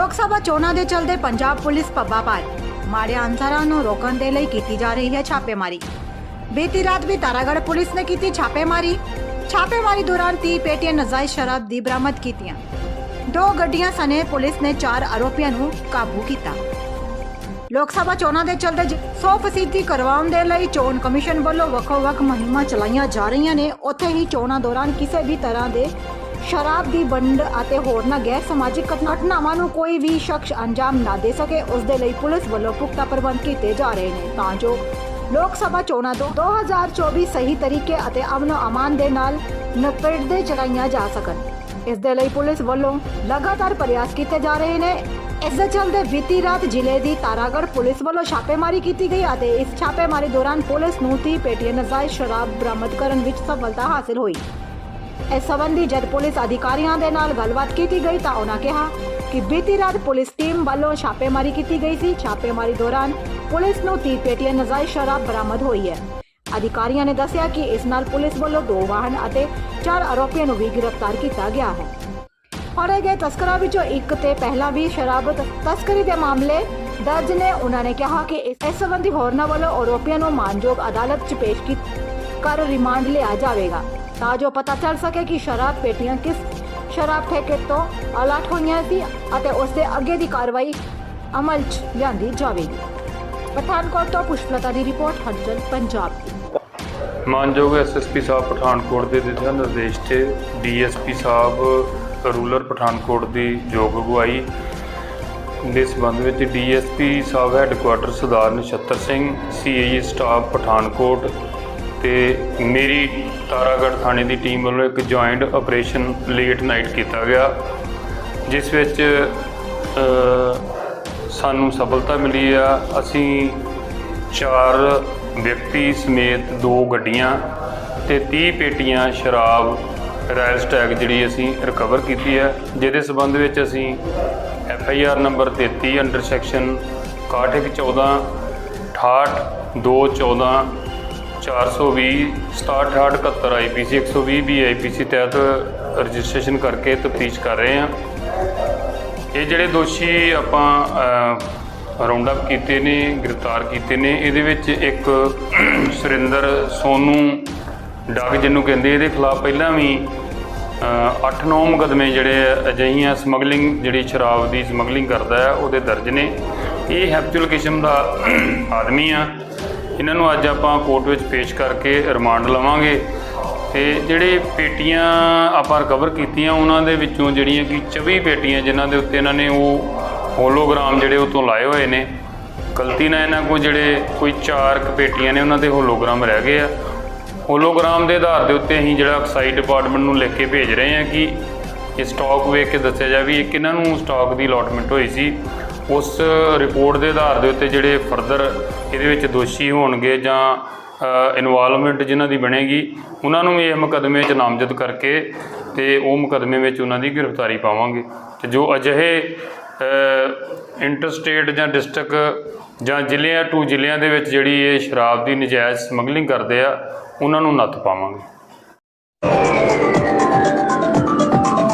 ਲੋਕ ਸਭਾ ਚੋਣਾਂ ਦੇ ਚਲਦੇ ਪੰਜਾਬ ਪੁਲਿਸ ਪੱਬਾ ਭਾਰ ਮਾੜੇ ਅਨਸਰਾਂ ਨੂੰ ਰੋਕਣ ਦੇ ਲਈ ਕੀਤੀ ਜਾ ਰਹੀ ਹੈ ਛਾਪੇਮਾਰੀ। ਬੀਤੀ ਰਾਤ ਵੀ ਤਾਰਾਗੜ੍ਹ ਪੁਲਿਸ ਨੇ ਕੀਤੀ ਛਾਪੇਮਾਰੀ। ਛਾਪੇਮਾਰੀ ਦੌਰਾਨ 30 ਪੇਟੀਆਂ ਨਜਾਇਜ਼ ਸ਼ਰਾਬ ਦੀ ਬਰਾਮਦ ਕੀਤੀਆਂ। ਦੋ ਗੱਡੀਆਂ ਸਣੇ ਪੁਲਿਸ ਨੇ ਚਾਰ ਆਰੋਪੀਆਂ ਨੂੰ ਕਾਬੂ ਕੀਤਾ। ਲੋਕ ਸਭਾ ਚੋਣਾਂ ਦੇ ਚਲਦੇ 100% ਕਰਵਾਉਣ ਦੇ ਲਈ ਚੋਣ ਕਮਿਸ਼ਨ ਵੱਲੋਂ ਵੱਖੋ-ਵੱਖ ਮੁਹਿੰਮਾਂ ਚਲਾਈਆਂ ਜਾ ਰਹੀਆਂ ਨੇ। ਉੱਥੇ ਹੀ ਚੋਣਾਂ ਦੌਰਾਨ ਕਿਸੇ ਵੀ ਤਰ੍ਹਾਂ ਦੇ ਸ਼ਰਾਬ ਦੀ ਵੰਡ ਅਤੇ ਹੋਰਨਾਂ ਗੈਰ ਸਮਾਜਿਕ ਘਟਨਾਵਾਂ ਨੂੰ ਕੋਈ ਵੀ ਸ਼ਖਸ ਅੰਜਾਮ ਨਾ ਦੇ ਸਕੇ, ਉਸ ਦੇ ਲਈ ਪੁਲਿਸ ਵੱਲੋਂ ਪੁਖਤਾ ਪ੍ਰਬੰਧ ਕੀਤੇ ਜਾ ਰਹੇ ਨੇ। ਤਾਂ ਜੋ ਲੋਕ ਸਭਾ ਚੋਣਾਂ ਤੋਂ 2024 ਸਹੀ ਤਰੀਕੇ ਅਤੇ ਅਮਨ ਅਮਾਨ ਦੇ ਨਾਲ ਨਪੇੜਦੇ ਚਲਾਈਆਂ ਜਾ ਸਕਣ। ਇਸ ਦੇ ਲਈ ਪੁਲਿਸ ਵੱਲੋਂ ਲਗਾਤਾਰ ਪ੍ਰਯਾਸ ਕੀਤੇ ਜਾ ਰਹੇ ਨੇ। ਇਸ ਦੇ ਚੱਲਦੇ ਬੀਤੀ ਰਾਤ ਜ਼ਿਲ੍ਹੇ ਦੀ ਤਾਰਾਗੜ ਪੁਲਿਸ ਵੱਲੋਂ ਛਾਪੇਮਾਰੀ ਕੀਤੀ ਗਈ ਅਤੇ ਇਸ ਛਾਪੇਮਾਰੀ ਦੌਰਾਨ ਪੁਲਿਸ ਨੂੰ 30 ਪੇਟੀਆਂ ਨਜਾਇਜ਼ ਸ਼ਰਾਬ ਬਰਾਮਦ ਕਰਨ ਵਿੱਚ ਸਫਲਤਾ ਹਾਸਲ ਹੋਈ। ਇਸ ਸੰਬੰਧੀ ਜਦ ਪੁਲਿਸ ਅਧਿਕਾਰੀਆਂ ਦੇ ਨਾਲ ਗੱਲਬਾਤ ਕੀਤੀ ਗਈ ਤਾਂ ਉਹਨਾਂ ਕਿਹਾ ਕਿ ਬੀਤੀ ਰਾਤ ਪੁਲਿਸ ਟੀਮ ਵੱਲੋਂ ਛਾਪੇਮਾਰੀ ਕੀਤੀ ਗਈ ਸੀ। ਛਾਪੇਮਾਰੀ ਦੌਰਾਨ ਪੁਲਿਸ ਨੂੰ 30 ਪੇਟੀਆਂ ਨਜਾਇਜ਼ ਸ਼ਰਾਬ ਬਰਾਮਦ ਹੋਈ ਹੈ। ਅਧਿਕਾਰੀਆਂ ਨੇ ਦੱਸਿਆ ਕਿ ਇਸ ਨਾਲ ਪੁਲਿਸ ਵੱਲੋਂ ਦੋ ਵਾਹਨ ਅਤੇ ਚਾਰ ਆਰੋਪੀਆਂ ਨੂੰ ਵੀ ਗ੍ਰਿਫਤਾਰ ਕੀਤਾ ਗਿਆ ਹੈ। ਫੜੇ ਗਏ ਤਸਕਰਾਂ ਵਿੱਚੋਂ ਇੱਕ ਤੇ ਪਹਿਲਾਂ ਵੀ ਸ਼ਰਾਬ ਤਸਕਰੀ ਦੇ ਮਾਮਲੇ ਦਰਜ ਨੇ। ਉਹਨਾਂ ਨੇ ਕਿਹਾ ਕਿ ਇਸ ਇਸ ਸੰਬੰਧੀ ਹੋਰਨਾਂ ਵੱਲੋਂ ਆਰੋਪੀਆਂ ਨੂੰ ਮਾਨਯੋਗ ਅਦਾਲਤ 'ਚ ਪੇਸ਼ ਕਰ ਰਿਮਾਂਡ ਲਿਆ ਜਾਵੇਗਾ। ਤਾਂ ਜੋ ਪਤਾ ਚੱਲ ਸਕੇ ਕਿ ਸ਼ਰਾਬ ਪੇਟੀਆਂ ਕਿਸ ਸ਼ਰਾਬ ਠੇਕੇ ਤੋਂ ਅਲਾਟ ਹੋਈਆਂ ਸੀ ਅਤੇ ਉਸ ਦੇ ਅੱਗੇ ਦੀ ਕਾਰਵਾਈ ਅਮਲ 'ਚ ਲਿਆਂਦੀ ਜਾਵੇਗੀ। ਪਠਾਨਕੋਟ ਤੋਂ ਪੁਸ਼ਪਲਤਾ ਦੀ ਰਿਪੋਰਟ ਹਲਚਲ ਪੰਜਾਬ ਦੀ। ਮਾਨਯੋਗ ਐਸਐਸਪੀ ਸਾਹਿਬ ਪਠਾਨਕੋਟ ਦੇ ਦਿਸ਼ਾ ਨਿਰਦੇਸ਼ ਤੇ ਡੀਐਸਪੀ ਸਾਹਿਬ ਰੂਰਲ ਪਠਾਨਕੋਟ ਦੀ ਯੋਗ ਅਗਵਾਈ ਦੇ ਸੰਬੰਧ ਵਿੱਚ ਡੀਐਸਪੀ ਸਾਹਿਬ headquarter Sardar Nachhattar Singh CIA staff Pathankot ਤੇ ਮੇਰੀ ਤਾਰਾਗੜ੍ਹ ਥਾਣੇ ਦੀ ਟੀਮ ਵੱਲੋਂ ਇੱਕ ਜੁਆਇੰਟ ਆਪਰੇਸ਼ਨ ਲੇਟ ਨਾਈਟ ਕੀਤਾ ਗਿਆ, ਜਿਸ ਵਿੱਚ ਸਾਨੂੰ ਸਫਲਤਾ ਮਿਲੀ ਆ। ਅਸੀਂ ਚਾਰ ਵਿਅਕਤੀ ਸਮੇਤ ਦੋ ਗੱਡੀਆਂ ਤੇ 30 ਪੇਟੀਆਂ ਸ਼ਰਾਬ ਰਾਇਲ ਸਟੈਗ ਜਿਹੜੀ ਅਸੀਂ ਰਿਕਵਰ ਕੀਤੀ ਹੈ ਜਿਹਦੇ ਸਬੰਧ ਵਿੱਚ ਅਸੀਂ F I R number 33 under section 6114 68 214 420 6771 IPC 120 B IPC ਤਹਿਤ ਰਜਿਸਟ੍ਰੇਸ਼ਨ ਕਰਕੇ ਤਫਤੀਸ਼ ਕਰ ਰਹੇ ਹਾਂ। ਇਹ ਜਿਹੜੇ ਦੋਸ਼ੀ ਆਪਾਂ ਰਾਉਂਡ ਅਪ ਕੀਤੇ ਨੇ, ਗ੍ਰਿਫਤਾਰ ਕੀਤੇ ਨੇ, ਇਹਦੇ ਵਿੱਚ ਇੱਕ ਸੁਰਿੰਦਰ ਸੋਨੂ ਡੱਗ, ਜਿਹਨੂੰ ਕਹਿੰਦੇ ਇਹਦੇ ਖਿਲਾਫ ਪਹਿਲਾਂ ਵੀ 8-9 ਮੁਕੱਦਮੇ ਜਿਹੜੇ ਅਜਿਹੀਆਂ ਸਮਗਲਿੰਗ, ਜਿਹੜੀ ਸ਼ਰਾਬ ਦੀ ਸਮਗਲਿੰਗ ਕਰਦਾ ਹੈ, ਉਹਦੇ ਦਰਜ ਨੇ। ਇਹ ਹੈਪਚੁਅਲ ਕਿਸਮ ਦਾ ਆਦਮੀ ਆ। ਇਹਨਾਂ ਨੂੰ ਅੱਜ ਆਪਾਂ ਕੋਰਟ ਵਿੱਚ ਪੇਸ਼ ਕਰਕੇ ਰਿਮਾਂਡ ਲਵਾਂਗੇ। ਤੇ ਜਿਹੜੇ ਪੇਟੀਆਂ ਆਪਾਂ ਰਿਕਵਰ ਕੀਤੀਆਂ, ਉਹਨਾਂ ਦੇ ਵਿੱਚੋਂ ਜਿਹੜੀਆਂ ਕਿ 24 ਪੇਟੀਆਂ ਜਿਨ੍ਹਾਂ ਦੇ ਉੱਤੇ ਇਹਨਾਂ ਨੇ ਉਹ ਹੋਲੋਗ੍ਰਾਮ ਜਿਹੜੇ ਉਹ ਤੋਂ ਲਾਏ ਹੋਏ ਨੇ, ਗਲਤੀ ਨਾਲ ਇਹਨਾਂ ਕੋਲ ਜਿਹੜੇ ਕੋਈ ਚਾਰ ਕੁ ਪੇਟੀਆਂ ਨੇ, ਉਹਨਾਂ ਦੇ ਹੋਲੋਗ੍ਰਾਮ ਰਹਿ ਗਏ ਆ। ਹੋਲੋਗ੍ਰਾਮ ਦੇ ਆਧਾਰ ਦੇ ਉੱਤੇ ਅਸੀਂ ਜਿਹੜਾ ਐਕਸਾਈਜ਼ ਡਿਪਾਰਟਮੈਂਟ ਨੂੰ ਲਿਖ ਕੇ ਭੇਜ ਰਹੇ ਹਾਂ ਕਿ ਇਹ ਸਟਾਕ ਵੇਖ ਕੇ ਦੱਸਿਆ ਜਾਵੇ ਵੀ ਇਹ ਕਿਹਨਾਂ ਨੂੰ ਸਟਾਕ ਦੀ ਅਲੋਟਮੈਂਟ ਹੋਈ ਸੀ। ਉਸ ਰਿਪੋਰਟ ਦੇ ਆਧਾਰ ਦੇ ਉੱਤੇ ਜਿਹੜੇ ਫਰਦਰ ਇਹਦੇ ਵਿੱਚ ਦੋਸ਼ੀ ਹੋਣਗੇ ਜਾਂ ਇਨਵੋਲਵਮੈਂਟ ਜਿਨ੍ਹਾਂ ਦੀ ਬਣੇਗੀ, ਉਹਨਾਂ ਨੂੰ ਵੀ ਇਹ ਮੁਕੱਦਮੇ 'ਚ ਨਾਮਜ਼ਦ ਕਰਕੇ ਤੇ ਉਹ ਮੁਕੱਦਮੇ ਵਿੱਚ ਉਹਨਾਂ ਦੀ ਗ੍ਰਿਫਤਾਰੀ ਪਾਵਾਂਗੇ। ਤੇ ਜੋ ਅਜਿਹੇ ਇੰਟਰਸਟੇਟ ਜਾਂ ਡਿਸਟ੍ਰਿਕਟ ਜਾਂ ਜ਼ਿਲ੍ਹਿਆਂ ਟੂ ਜ਼ਿਲ੍ਹਿਆਂ ਦੇ ਵਿੱਚ ਜਿਹੜੀ ਇਹ ਸ਼ਰਾਬ ਦੀ ਨਜਾਇਜ਼ ਸਮਗਲਿੰਗ ਕਰਦੇ ਆ, ਉਹਨਾਂ ਨੂੰ ਨੱਥ ਪਾਵਾਂਗੇ।